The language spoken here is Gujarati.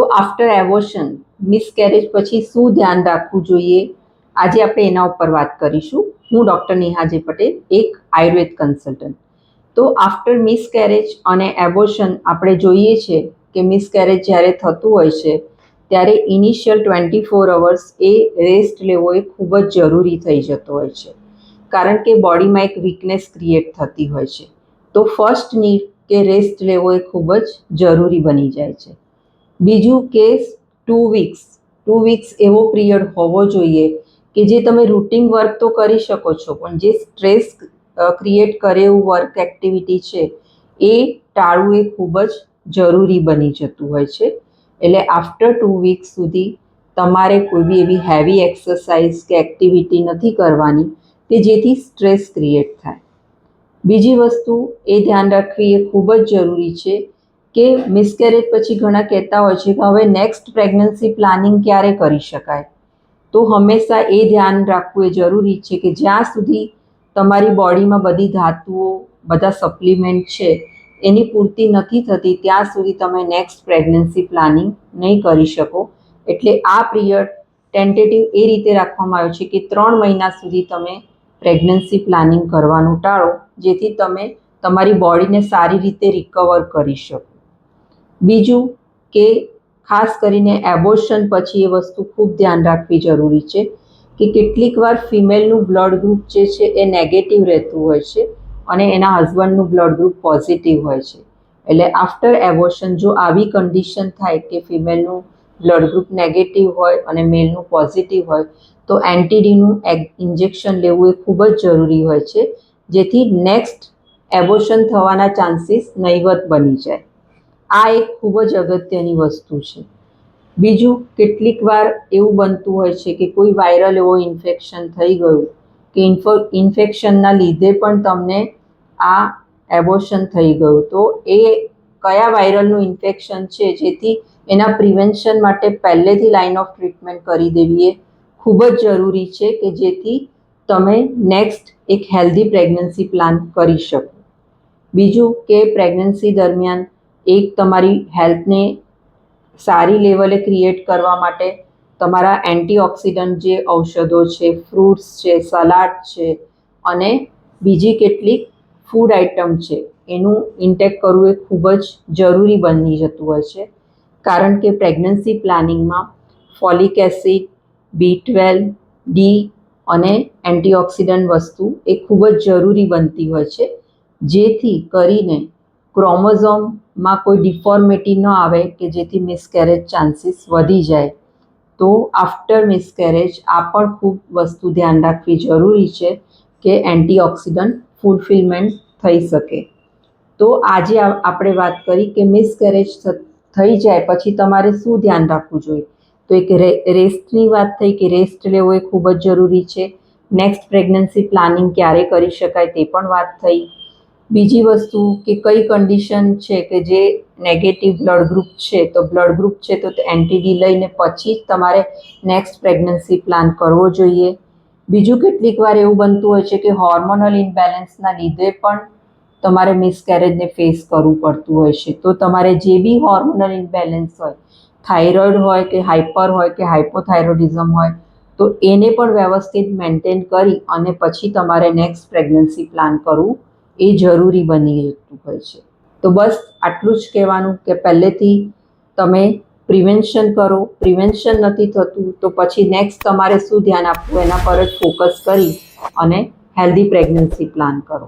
તો આફ્ટર એવોશન મિસકેરેજ પછી શું ધ્યાન રાખવું જોઈએ? આજે આપણે એના ઉપર વાત કરીશું. હું ડૉક્ટર નિહાજી પટેલ, એક આયુર્વેદ કન્સલ્ટન્ટ તો આફ્ટર મિસકેરેજ અને એબોશન આપણે જોઈએ છે કે મિસકેરેજ જ્યારે થતું હોય છે, ત્યારે ઇનિશિયલ ટ્વેન્ટી ફોર અવર્સ એ રેસ્ટ લેવો એ ખૂબ જ જરૂરી થઈ જતો હોય છે. કારણ કે બોડીમાં એક વીકનેસ ક્રિએટ થતી હોય છે. તો ફર્સ્ટ નીડ કે રેસ્ટ લેવો એ ખૂબ જ જરૂરી બની જાય છે. બીજું કે ટુ વીક્સ ટુ વીક્સ એવો પિરિયડ હોવો જોઈએ કે જે તમે રૂટિન વર્ક તો કરી શકો છો, પણ જે સ્ટ્રેસ ક્રિએટ કરે એવું વર્ક એક્ટિવિટી છે, એ ટાળવું એ ખૂબ જ જરૂરી બની જતું હોય છે. એટલે આફ્ટર ટુ વીક્સ સુધી તમારે કોઈ બી એવી હેવી એક્સરસાઇઝ કે એક્ટિવિટી નથી કરવાની કે જેથી સ્ટ્રેસ ક્રિએટ થાય. બીજી વસ્તુ એ ધ્યાન રાખવી એ ખૂબ જ જરૂરી છે કે મિસકેરેજ પછી ઘણા કહેતા હોય છે કે હવે નેક્સ્ટ પ્રેગ્નન્સી પ્લાનિંગ ક્યારે કરી શકાય? તો હંમેશા એ ધ્યાન રાખવું એ જરૂરી છે કે જ્યાં સુધી તમારી બોડીમાં બધી ધાતુઓ, બધા સપ્લિમેન્ટ છે, એની પૂર્તિ નથી થતી, ત્યાં સુધી તમે નેક્સ્ટ પ્રેગ્નન્સી પ્લાનિંગ નહીં કરી શકો. એટલે આ પિરિયડ ટેન્ટેટિવ એ રીતે રાખવામાં આવ્યો છે કે ત્રણ મહિના સુધી તમે પ્રેગ્નન્સી પ્લાનિંગ કરવાનું ટાળો, જેથી તમે તમારી બોડીને સારી રીતે રિકવર કરી શકો. બીજું કે ખાસ કરીને એબોર્શન પછી એ વસ્તુ ખૂબ ધ્યાન રાખવી જરૂરી છે કે કેટલીક વાર ફિમેલનું બ્લડ ગ્રુપ જે છે એ નેગેટિવ રહેતું હોય છે અને એના હસબન્ડનું બ્લડ ગ્રુપ પોઝિટિવ હોય છે. એટલે આફ્ટર એબોર્શન જો આવી કન્ડિશન થાય કે ફિમેલનું બ્લડ ગ્રુપ નેગેટિવ હોય અને મેલનું પોઝિટિવ હોય, તો એન્ટીડીનું ઇન્જેક્શન લેવું એ ખૂબ જ જરૂરી હોય છે, જેથી નેક્સ્ટ એબોર્શન થવાના ચાન્સીસ નહીવત બની જાય. આ એક ખૂબ જ અગત્યની વસ્તુ છે. બીજું, કેટલીક વાર એવું બનતું હોય છે કે કોઈ વાયરલ એવો ઇન્ફેક્શન થઈ ગયું કે ઇન્ફેક્શનના લીધે પણ તમને આ એબોશન થઈ ગયું. તો એ કયા વાયરલનું ઇન્ફેક્શન છે જેથી એના પ્રિવેન્શન માટે પહેલેથી લાઇન ઓફ ટ્રીટમેન્ટ કરી દેવી એ ખૂબ જ જરૂરી છે કે જેથી તમે નેક્સ્ટ એક હેલ્ધી પ્રેગ્નન્સી પ્લાન કરી શકો. બીજું કે પ્રેગ્નન્સી દરમિયાન એક તમારી હેલ્થને સારી લેવલે ક્રિએટ કરવા માટે તમારા એન્ટીઓક્સિડન્ટ જે ઔષધો છે, ફ્રૂટ્સ છે, સલાડ છે અને બીજી કેટલીક ફૂડ આઇટમ છે, એનું ઇન્ટેક કરવું એ ખૂબ જ જરૂરી બની જતું હોય છે. કારણ કે pregnancy પ્લાનિંગમાં folic acid, B twelve, D અને એન્ટીઓક્સિડન્ટ વસ્તુ એ ખૂબ જ જરૂરી બનતી હોય છે. જેથી કરીને ક્રોમોઝોમમાં કોઈ ડિફોર્મિટી ન આવે કે જેથી મિસકેરેજ ચાન્સીસ વધી જાય, તો આફ્ટર મિસકેરેજ આ પણ ખૂબ વસ્તુ ધ્યાન રાખવી જરૂરી છે કે એન્ટીઓક્સિડન્ટ ફૂલફિલમેન્ટ થઈ શકે. તો આજે આપણે વાત કરી કે મિસકેરેજ થઈ જાય પછી તમારે શું ધ્યાન રાખવું જોઈએ? તો એક રેસ્ટની વાત થઈ કે રેસ્ટ લેવો એ ખૂબ જ જરૂરી છે. નેક્સ્ટ પ્રેગ્નન્સી પ્લાનિંગ ક્યારે કરી શકાય તે પણ વાત થઈ. બીજી વસ્તુ કે કઈ કન્ડિશન છે કે જે નેગેટિવ બ્લડ ગ્રુપ છે, તો બ્લડ ગ્રુપ છે તો એન્ટીડી લઈને પછી જ તમારે નેક્સ્ટ પ્રેગ્નન્સી પ્લાન કરવો જોઈએ. બીજું કેટલીક વાર એવું બનતું હોય છે કે હોર્મોનલ ઇમ્બેલેન્સના લીધે પણ તમારે મિસકેરેજને ફેસ કરવું પડતું હોય છે. તો તમારે જે બી હોર્મોનલ ઇમ્બેલેન્સ હોય થાઇરોઇડ હોય કે હાઇપર હોય કે હાઇપોથાઇરોડિઝમ હોય, તો એને પણ વ્યવસ્થિત મેન્ટેન કરી અને પછી તમારે નેક્સ્ટ પ્રેગ્નન્સી પ્લાન કરવું એ જરૂરી બની જતું હોય છે. તો બસ આટલું જ કહેવાનું કે પહેલેથી તમે પ્રિવેન્શન કરો. પ્રિવેન્શન નથી થતું તો પછી નેક્સ્ટ તમારે શું ધ્યાન આપવું એના પર જ ફોકસ કરી અને હેલ્ધી પ્રેગ્નન્સી પ્લાન કરો.